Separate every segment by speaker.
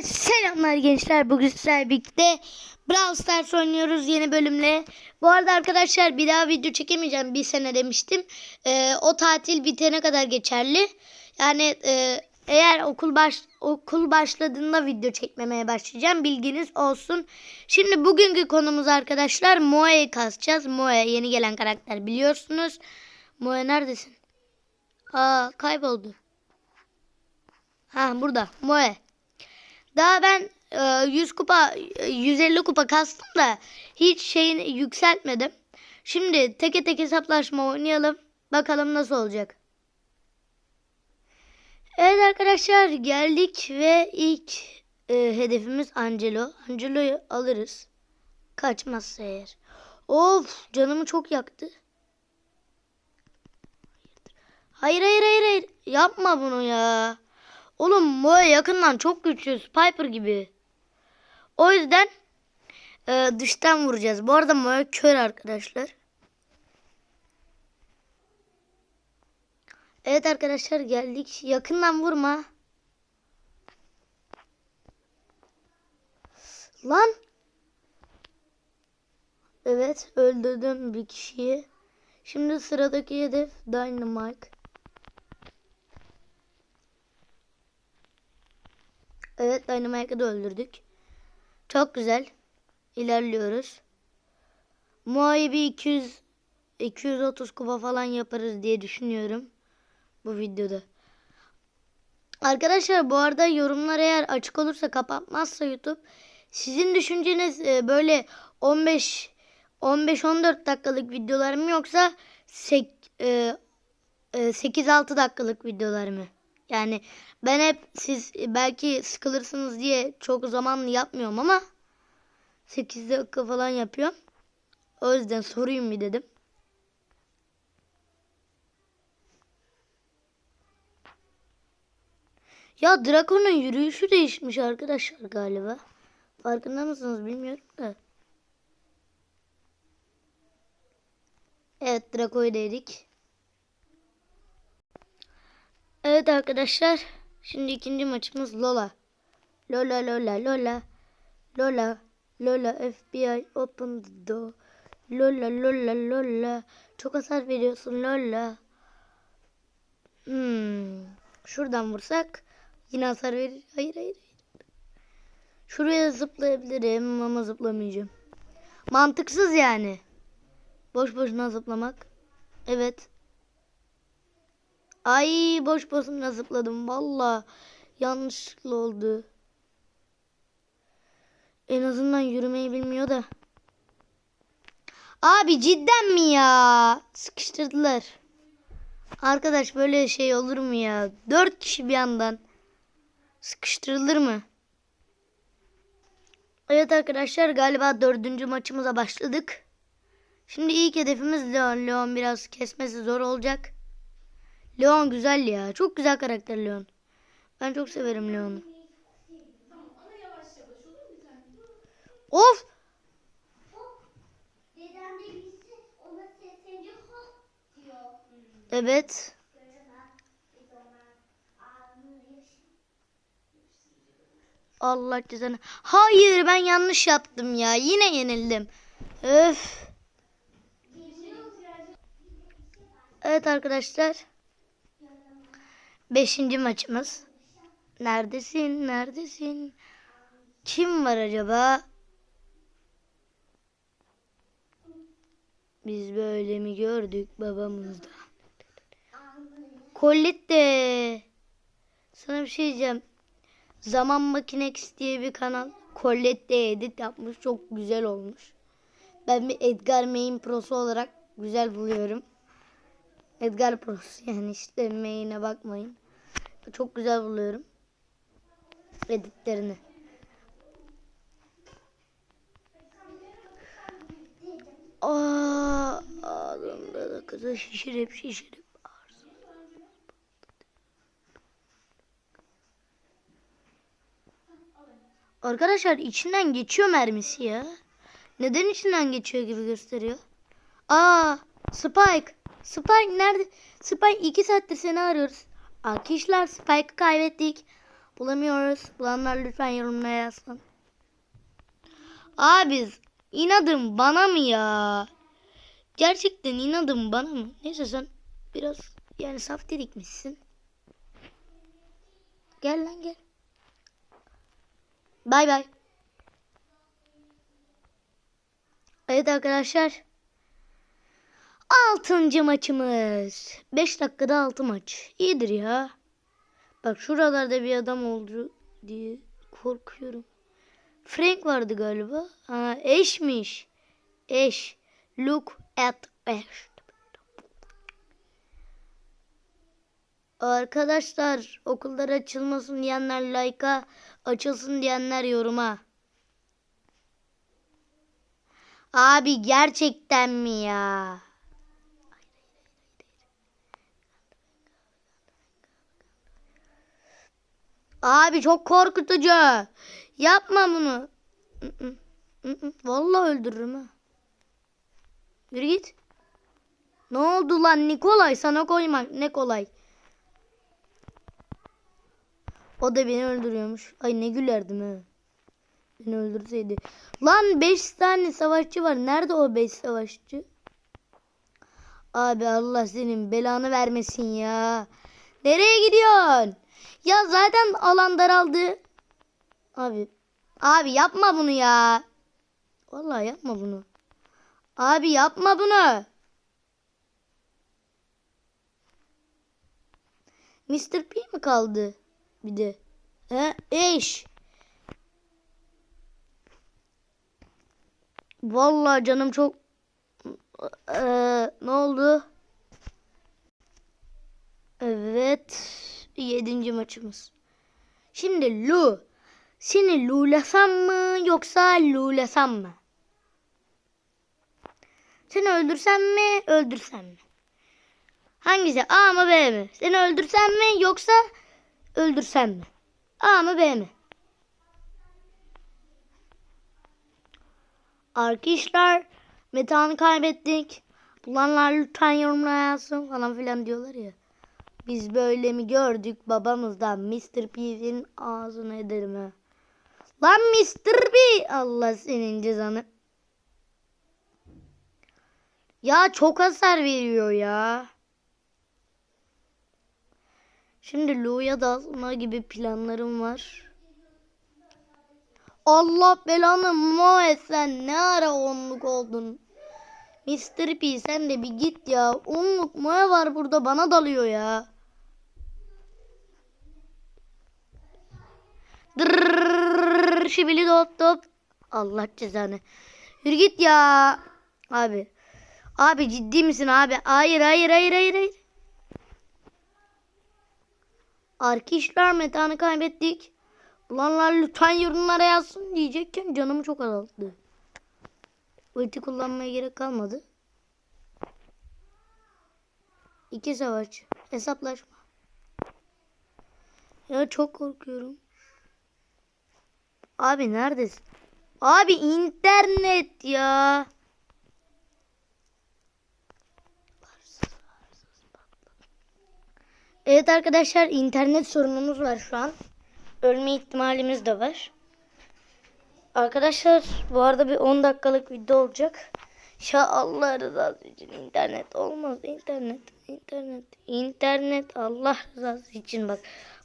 Speaker 1: Hepinize selamlar gençler. Bugün sizlerle birlikte Brawl Stars oynuyoruz yeni bölümle. Bu arada arkadaşlar bir daha video çekemeyeceğim. Bir sene demiştim. Ee, o tatil bitene kadar geçerli. Yani e, eğer okul baş okul başladığında video çekmemeye başlayacağım. Bilginiz olsun. Şimdi bugünkü konumuz arkadaşlar Moe'yi kasacağız. Moe yeni gelen karakter biliyorsunuz. Moe neredesin? Aa kayboldu. Ha burada. Moe. Daha ben e, 100 kupa e, 150 kupa kastım da hiç şeyini yükseltmedim. Şimdi teke tek hesaplaşma oynayalım. Bakalım nasıl olacak. Evet arkadaşlar geldik ve ilk e, hedefimiz Angelo. Angelo'yu alırız. Kaçmazsa eğer. Of canımı çok yaktı. Hayır hayır hayır hayır. Yapma bunu ya. Oğlum Moe yakından çok güçlü. Piper gibi. O yüzden e, dıştan vuracağız. Bu arada Moe kör arkadaşlar. Evet arkadaşlar geldik. Yakından vurma. Lan. Evet öldürdüm bir kişiyi. Şimdi sıradaki hedef Dynamite. Evet Dynamite'ı da öldürdük. Çok güzel. İlerliyoruz. Muay'i bir 200 230 kupa falan yaparız diye düşünüyorum bu videoda. Arkadaşlar bu arada yorumlar eğer açık olursa kapatmazsa YouTube sizin düşünceniz e, böyle 15 15-14 dakikalık videolar mı yoksa 8-6 dakikalık videolar mı? Yani ben hep siz belki sıkılırsınız diye çok zamanlı yapmıyorum ama 8 dakika falan yapıyorum. O yüzden sorayım bir dedim. Ya Drakon'un yürüyüşü değişmiş arkadaşlar galiba. Farkında mısınız bilmiyorum da. Evet Draco'yu dedik. Evet arkadaşlar. Şimdi ikinci maçımız Lola. Lola Lola Lola. Lola Lola FBI open the door. Lola Lola Lola. Çok hasar veriyorsun Lola. Hmm. Şuradan vursak yine hasar verir. Hayır hayır. hayır. Şuraya zıplayabilirim ama zıplamayacağım. Mantıksız yani. Boş boşuna zıplamak. Evet. Ay boş boşuna zıpladım. Valla yanlışlıkla oldu. En azından yürümeyi bilmiyor da. Abi cidden mi ya? Sıkıştırdılar. Arkadaş böyle şey olur mu ya? Dört kişi bir yandan. Sıkıştırılır mı? Evet arkadaşlar galiba dördüncü maçımıza başladık. Şimdi ilk hedefimiz Leon. Leon biraz kesmesi zor olacak. Leon güzel ya. Çok güzel karakter Leon. Ben çok severim Leon'u. Of! Evet. Allah cezanı. Hayır ben yanlış yaptım ya. Yine yenildim. Öf. Evet arkadaşlar. Beşinci maçımız. Neredesin? Neredesin? Kim var acaba? Biz böyle mi gördük babamızda? Colette. Sana bir şey diyeceğim. Zaman Makinex diye bir kanal. Colette edit yapmış. Çok güzel olmuş. Ben bir Edgar Main Pro'su olarak güzel buluyorum. Edgar Pro'su yani işte main'e bakmayın. Çok güzel buluyorum. Editlerini. Aa, ağzımda da kızı şişirip şişirip. Arkadaşlar içinden geçiyor mermisi ya. Neden içinden geçiyor gibi gösteriyor? Aa, Spike. Spike nerede? Spike iki saattir seni arıyoruz. Arkadaşlar Spike'ı kaybettik. Bulamıyoruz. Bulanlar lütfen yorumlara yazsın. Abi inadım bana mı ya? Gerçekten inadım bana mı? Neyse sen biraz yani saf dirikmişsin. Gel lan gel. Bay bay. Evet arkadaşlar. Altıncı maçımız. 5 dakikada 6 maç. İyidir ya. Bak şuralarda bir adam oldu diye korkuyorum. Frank vardı galiba. Ha, eşmiş. Eş. Look at eş. Arkadaşlar okullar açılmasın diyenler like'a, açılsın diyenler yoruma. Abi gerçekten mi ya? Abi çok korkutucu. Yapma bunu. Vallahi öldürürüm ha. Yürü git. Ne oldu lan Nikolay? Sana koymak ne kolay. O da beni öldürüyormuş. Ay ne gülerdim ha. Beni öldürseydi. Lan 5 tane savaşçı var. Nerede o 5 savaşçı? Abi Allah senin belanı vermesin ya. Nereye gidiyorsun? Ya zaten alan daraldı. Abi. Abi yapma bunu ya. Vallahi yapma bunu. Abi yapma bunu. Mr. P mi kaldı? Bir de. He? Eş. Vallahi canım çok Ee, ne oldu? Evet. Yedinci maçımız. Şimdi Lu. Seni lulasam mı yoksa lulasam mı? Seni öldürsem mi öldürsem mi? Hangisi A mı B mi? Seni öldürsem mi yoksa öldürsem mi? A mı B mi? Arkadaşlar metanı kaybettik. Bulanlar lütfen yorumlara yazsın falan filan diyorlar ya. Biz böyle mi gördük babamızdan Mr. P'nin ağzını ederim ha. Lan Mr. P Allah senin cezanı. Ya çok hasar veriyor ya. Şimdi Lu'ya dalma gibi planlarım var. Allah belanı Moe sen ne ara onluk oldun. Mr. P sen de bir git ya. Onluk Moe var burada bana dalıyor ya. Dırrrr, şibili. Allah cezanı. Yürü git ya. Abi. Abi ciddi misin abi? Hayır hayır hayır hayır hayır. Metanı kaybettik. Ulanlar lütfen yorumlara yazsın diyecekken canımı çok azalttı. Ulti kullanmaya gerek kalmadı. İki savaş. Hesaplaşma. Ya çok korkuyorum. Abi neredesin? Abi internet ya. Evet arkadaşlar internet sorunumuz var şu an. Ölme ihtimalimiz de var. Arkadaşlar bu arada bir 10 dakikalık video olacak. Ya Allah rızası için internet olmaz. internet, internet, internet Allah rızası için bak.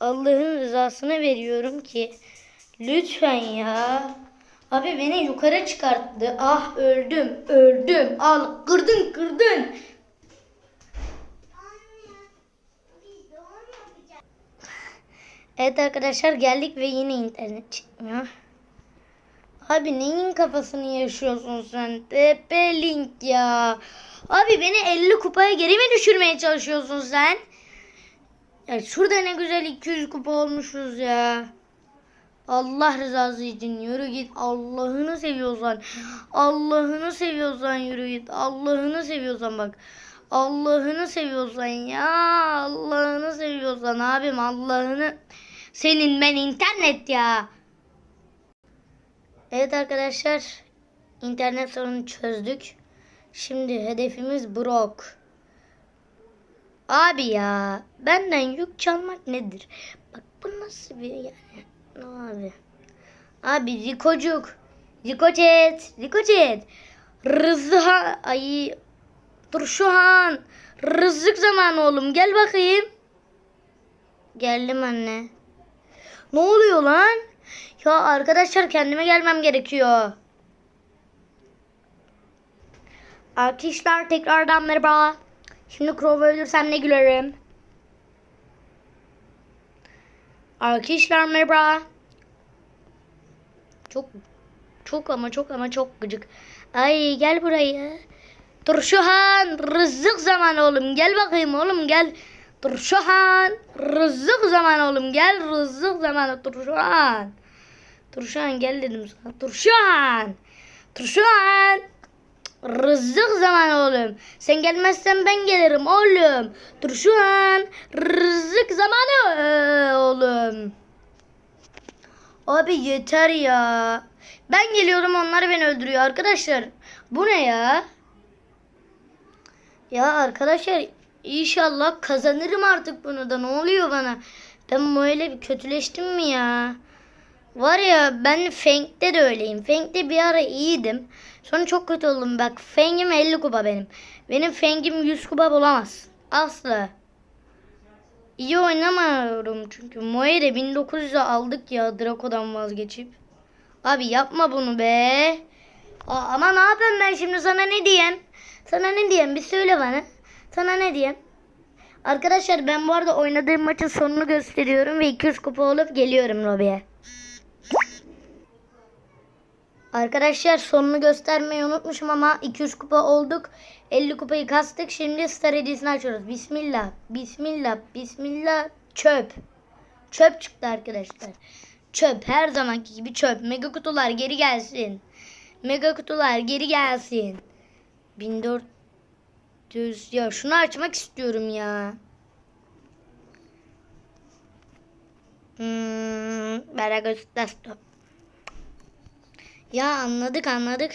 Speaker 1: Allah'ın rızasını veriyorum ki lütfen ya. Abi beni yukarı çıkarttı. Ah öldüm, öldüm. Al kırdın, kırdın. Evet arkadaşlar geldik ve yine internet çıkmıyor. Abi neyin kafasını yaşıyorsun sen? TP Link ya. Abi beni 50 kupaya geri mi düşürmeye çalışıyorsun sen? Ya şurada ne güzel 200 kupa olmuşuz ya. Allah rızası için yürü git. Allah'ını seviyorsan. Allah'ını seviyorsan yürü git. Allah'ını seviyorsan bak. Allah'ını seviyorsan ya. Allah'ını seviyorsan abim Allah'ını. Senin ben internet ya. Evet arkadaşlar. internet sorunu çözdük. Şimdi hedefimiz Brock. Abi ya benden yük çalmak nedir? Bak bunlar nasıl bir yani? Abi. Abi Zikocuk. Zikoçet. Zikoçet. Rızha. Ay. Dur şu an. Rızık zamanı oğlum. Gel bakayım. Geldim anne. Ne oluyor lan? Ya arkadaşlar kendime gelmem gerekiyor. Arkadaşlar tekrardan merhaba. Şimdi Crow'u ölürsem ne gülerim. Arkadaşlar merhaba. Çok çok ama çok ama çok gıcık. Ay gel buraya. Turşuhan rızık zamanı oğlum gel bakayım oğlum gel. Turşuhan rızık zamanı oğlum gel rızık zamanı Turşuhan. Turşuhan gel dedim sana. Turşuhan. Turşuhan. Rızık zamanı oğlum. Sen gelmezsen ben gelirim oğlum. Turşuhan. Rızık zamanı ee, oğlum. Abi yeter ya. Ben geliyorum onlar beni öldürüyor arkadaşlar. Bu ne ya? Ya arkadaşlar inşallah kazanırım artık bunu da ne oluyor bana? Ben böyle bir kötüleştim mi ya? Var ya ben Feng'de de öyleyim. Feng'de bir ara iyiydim. Sonra çok kötü oldum. Bak Feng'im 50 kupa benim. Benim Feng'im 100 kupa bulamaz. Asla. İyi oynamıyorum çünkü. Moire 1900'e aldık ya Draco'dan vazgeçip. Abi yapma bunu be. Aa, ama ne yapayım ben şimdi sana ne diyeyim? Sana ne diyeyim bir söyle bana. Sana ne diyeyim? Arkadaşlar ben bu arada oynadığım maçın sonunu gösteriyorum ve 200 kupa olup geliyorum lobiye. Arkadaşlar sonunu göstermeyi unutmuşum ama 200 kupa olduk. 50 kupayı kastık. Şimdi star hediyesini açıyoruz. Bismillah. Bismillah. Bismillah. Çöp. Çöp çıktı arkadaşlar. Çöp. Her zamanki gibi çöp. Mega kutular geri gelsin. Mega kutular geri gelsin. 1400. Ya şunu açmak istiyorum ya. Hmm, Beragostas ya anladık anladık.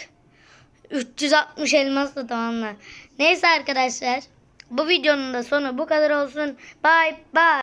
Speaker 1: 360 elmas da tamamlar. Neyse arkadaşlar. Bu videonun da sonu bu kadar olsun. Bye bye.